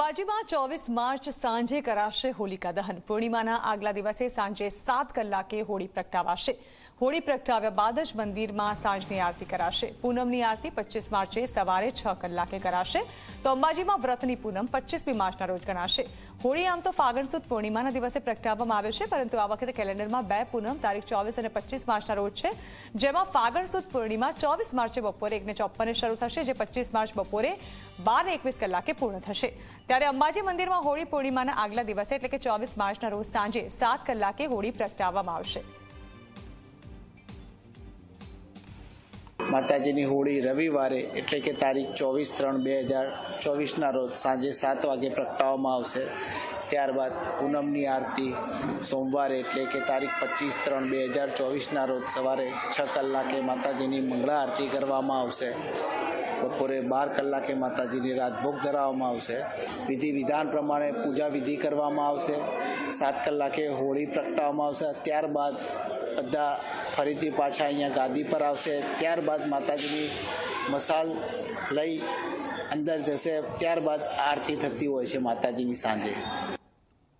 અંબાજીમાં ચોવીસ માર્ચ સાંજે કરાશે હોલિકા દહન. પૂર્ણિમાના આગલા દિવસે સાંજે સાત કલાકે હોળી પ્રગટાવાશે. હોળી પ્રગટાવ્યા બાદ જ મંદિરમાં સાંજની આરતી કરાશે. પૂનમની આરતી પચીસ માર્ચે સવારે છ કલાકે કરાશે. તો અંબાજીમાં વ્રતની પૂનમ પચીસમી માર્ચના રોજ ગણાશે. હોળી આમ તો ફાગણ સુદ પૂર્ણિમાના દિવસે પ્રગટાવવામાં આવે છે, પરંતુ આ વખતે કેલેન્ડરમાં બે પૂનમ, તારીખ ચોવીસ અને પચીસ માર્ચના રોજ છે. જેમાં ફાગણ સુદ પૂર્ણિમા ચોવીસ માર્ચે બપોરે એકને ચોપ્પને શરૂ થશે, જે પચીસ માર્ચ બપોરે બાર એકવીસ કલાકે પૂર્ણ થશે. ત્યારે અંબાજી મંદિરમાં હોળી પૂર્ણિમાના આગલા દિવસે એટલે કે ચોવીસ માર્ચના રોજ સાંજે સાત કલાકે હોળી પ્રગટાવવામાં આવશે. માતાજીની હોળી રવિવારે એટલે કે તારીખ ચોવીસ ત્રણ બે હજાર ચોવીસના રોજ સાંજે સાત વાગે પ્રગટાવવામાં આવશે. ત્યારબાદ પૂનમની આરતી સોમવારે એટલે કે તારીખ પચીસ ત્રણ બે હજાર ચોવીસના રોજ સવારે છ કલાકે માતાજીની મંગળા આરતી કરવામાં આવશે. બપોરે બાર કલાકે માતાજીની રાજભોગ ધરાવવામાં આવશે. વિધિ વિધાન પ્રમાણે પૂજા વિધિ કરવામાં આવશે. સાત કલાકે હોળી પ્રગટાવવામાં આવશે. ત્યારબાદ બધા ફરીથી પાછા અહીંયા ગાદી પર આવશે. ત્યારબાદ માતાજીની મસાલ લઈ અંદર જશે. ત્યારબાદ આરતી થતી હોય છે માતાજીની સાંજે.